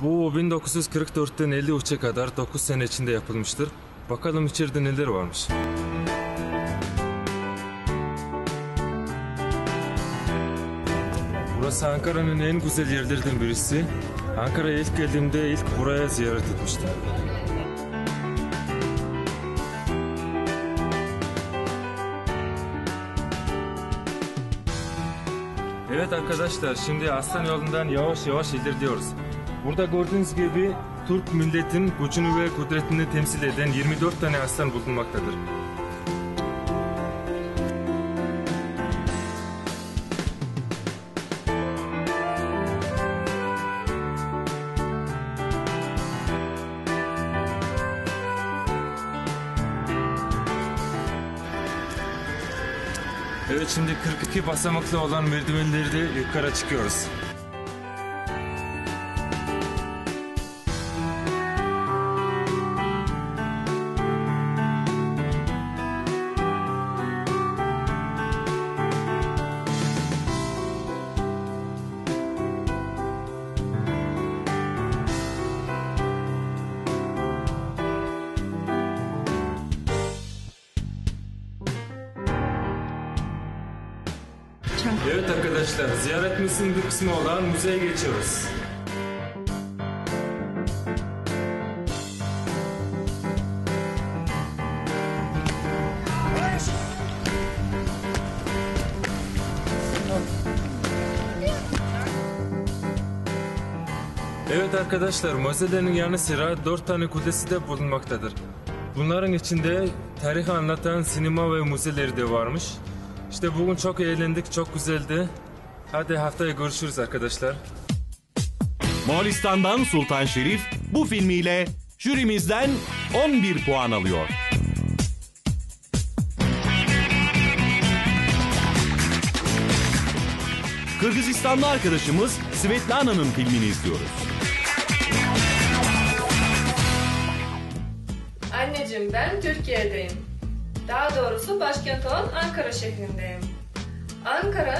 Bu 1944'ten 53'e kadar 9 sene içinde yapılmıştır. Bakalım içeride neler varmış. Burası Ankara'nın en güzel yerlerinden birisi. Ankara'ya ilk geldiğimde ilk buraya ziyaret etmiştim. Evet arkadaşlar şimdi Aslan yolundan yavaş yavaş ilerliyoruz. Burada gördüğünüz gibi Türk milletin gücünü ve kudretini temsil eden 24 tane aslan bulunmaktadır. Evet şimdi 42 basamaklı olan merdivenleri de yukarı çıkıyoruz. Evet arkadaşlar ziyaretimizin bir kısmı olan müzeye geçiyoruz. Evet arkadaşlar müzelerin yanı sıra dört tane kulesi de bulunmaktadır. Bunların içinde tarihi anlatan sinema ve müzeleri de varmış. İşte bugün çok eğlendik, çok güzeldi. Hadi haftaya görüşürüz arkadaşlar. Moğolistan'dan Sultan Şerif bu filmiyle jürimizden 11 puan alıyor. Kırgızistanlı arkadaşımız Svetlana'nın filmini izliyoruz. Anneciğim ben Türkiye'deyim. Daha doğrusu başkent olan Ankara şehrindeyim. Ankara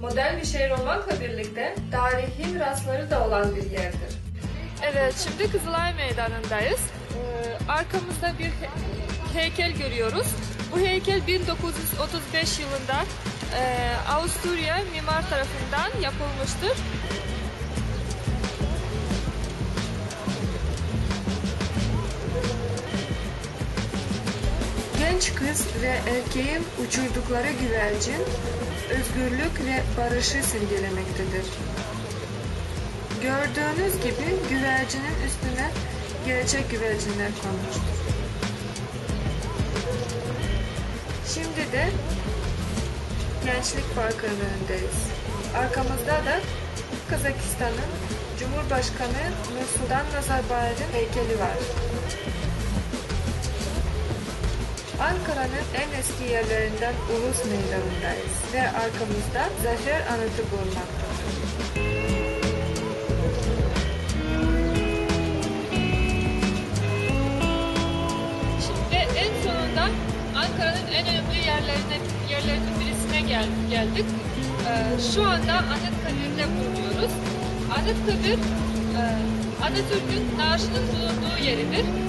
modern bir şehir olmakla birlikte tarihi mirasları da olan bir yerdir. Evet, şimdi Kızılay Meydanı'ndayız. Ee, arkamızda bir he- heykel görüyoruz. Bu heykel 1935 yılında e, Avusturya mimar tarafından yapılmıştır. Genç kız ve erkeğin uçurdukları güvercin özgürlük ve barışı simgelemektedir. Gördüğünüz gibi güvercinin üstüne gerçek güvercinler konmuştur. Şimdi de Gençlik Parkı'nın önündeyiz. Arkamızda da Kazakistan'ın Cumhurbaşkanı Nursultan Nazarbayev'in heykeli var. Ankara'nın en eski yerlerinden Ulus Meydanı'ndayız ve arkamızda Zafer Anıtı bulunmaktadır. Şimdi en sonunda Ankara'nın en önemli yerlerine, yerlerinin birisine gel, geldik. Ee, şu anda Anıtkabir'de bulunuyoruz. Anıtkabir, e, Atatürk'ün naaşının bulunduğu yeridir.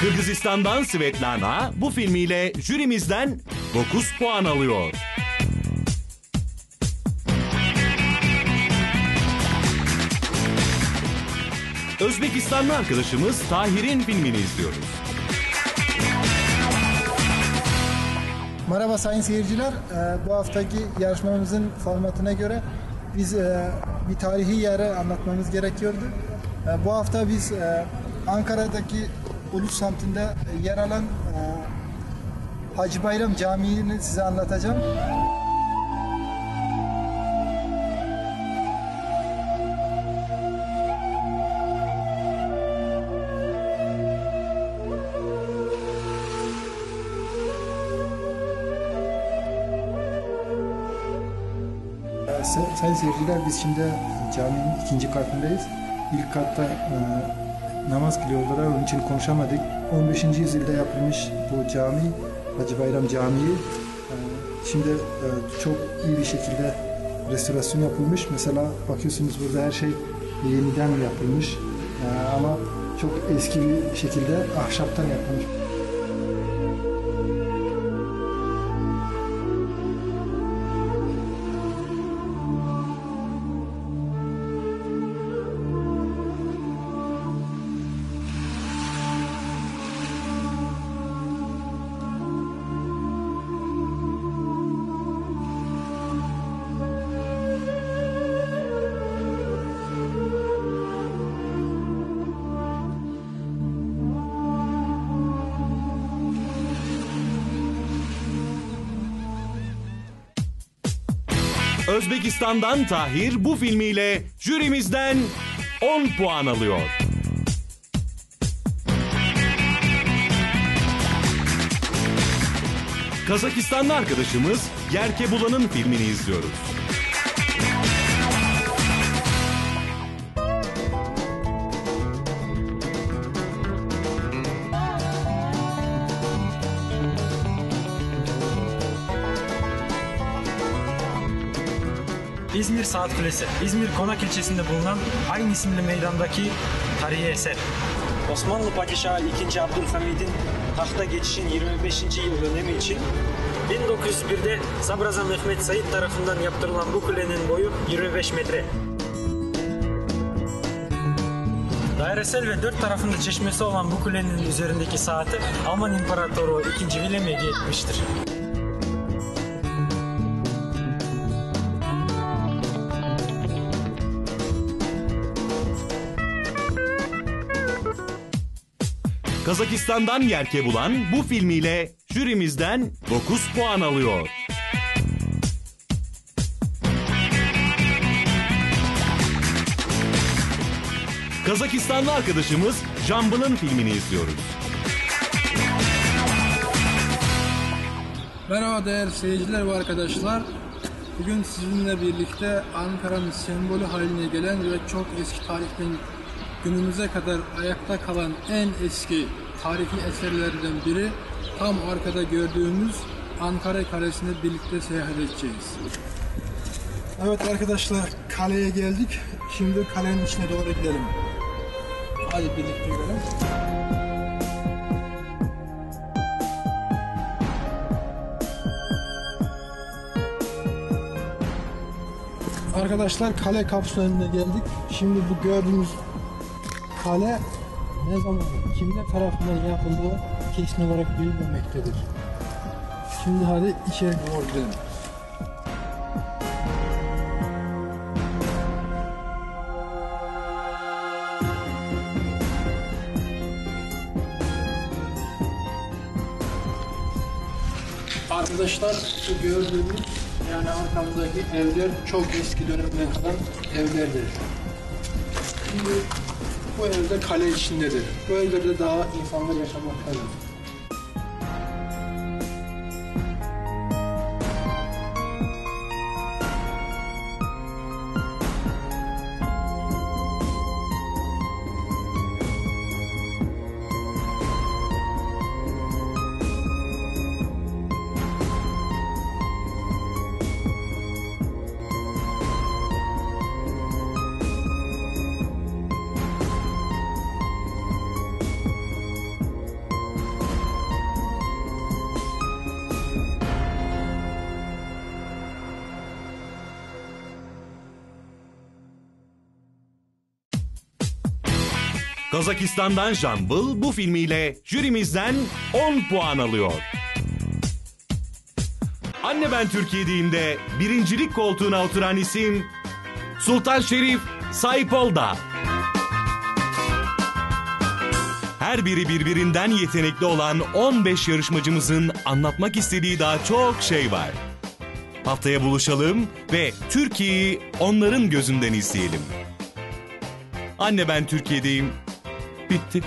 Kırgızistan'dan Svetlana bu filmiyle jürimizden 9 puan alıyor. Özbekistanlı arkadaşımız Tahir'in filmini izliyoruz. Merhaba sayın seyirciler. Ee, bu haftaki yarışmamızın formatına göre biz e, bir tarihi yeri anlatmamız gerekiyordu. E, bu hafta biz e, Ankara'daki Ulus semtinde yer alan e, Hacı Bayram Camii'ni size anlatacağım. E, sayın seyirciler biz şimdi caminin ikinci katındayız. İlk katta e, namaz kılıyorlar onun için konuşamadık. 15. yüzyılda yapılmış bu cami Hacı Bayram Camii. E, şimdi e, çok iyi bir şekilde restorasyon yapılmış. Mesela bakıyorsunuz burada her şey yeniden yapılmış. E, ama çok eski bir şekilde ahşaptan yapılmış. Özbekistan'dan Tahir bu filmiyle jürimizden 10 puan alıyor. Kazakistanlı arkadaşımız Yerke Bulan'ın filmini izliyoruz. İzmir Saat Kulesi, İzmir Konak ilçesinde bulunan aynı isimli meydandaki tarihi eser. Osmanlı Padişahı 2. Abdülhamid'in tahta geçişin 25. yıl dönemi için 1901'de Sabrazan Mehmet Said tarafından yaptırılan bu kulenin boyu 25 metre. Dairesel ve dört tarafında çeşmesi olan bu kulenin üzerindeki saati Alman İmparatoru 2. Wilhelm hediye etmiştir. Kazakistan'dan Yerke Bulan bu filmiyle jürimizden 9 puan alıyor. Kazakistanlı arkadaşımız Jambıl'ın filmini izliyoruz. Merhaba değerli seyirciler ve arkadaşlar. Bugün sizinle birlikte Ankara'nın sembolü haline gelen ve çok eski tarihten günümüze kadar ayakta kalan en eski tarihi eserlerden biri tam arkada gördüğümüz Ankara Kalesi'ne birlikte seyahat edeceğiz. Evet arkadaşlar kaleye geldik. Şimdi kalenin içine doğru gidelim. Hadi birlikte gidelim. Arkadaşlar kale kapısının önüne geldik. Şimdi bu gördüğünüz kale ne zaman kimler tarafından yapıldığı kesin olarak bilinmemektedir. Şimdi hadi içeri doğru gidelim. Arkadaşlar bu gördüğünüz yani arkamızdaki evler çok eski dönemden kalan evlerdir. Şimdi bu evde kale içindedir. Bu evlerde daha insanlar yaşamaktadır. Kazakistan'dan Jambıl bu filmiyle jürimizden 10 puan alıyor. Anne ben Türkiye'deyimde birincilik koltuğuna oturan isim Sultan Şerif Saipolda. Her biri birbirinden yetenekli olan 15 yarışmacımızın anlatmak istediği daha çok şey var. Haftaya buluşalım ve Türkiye'yi onların gözünden izleyelim. Anne ben Türkiye'deyim. Bitti.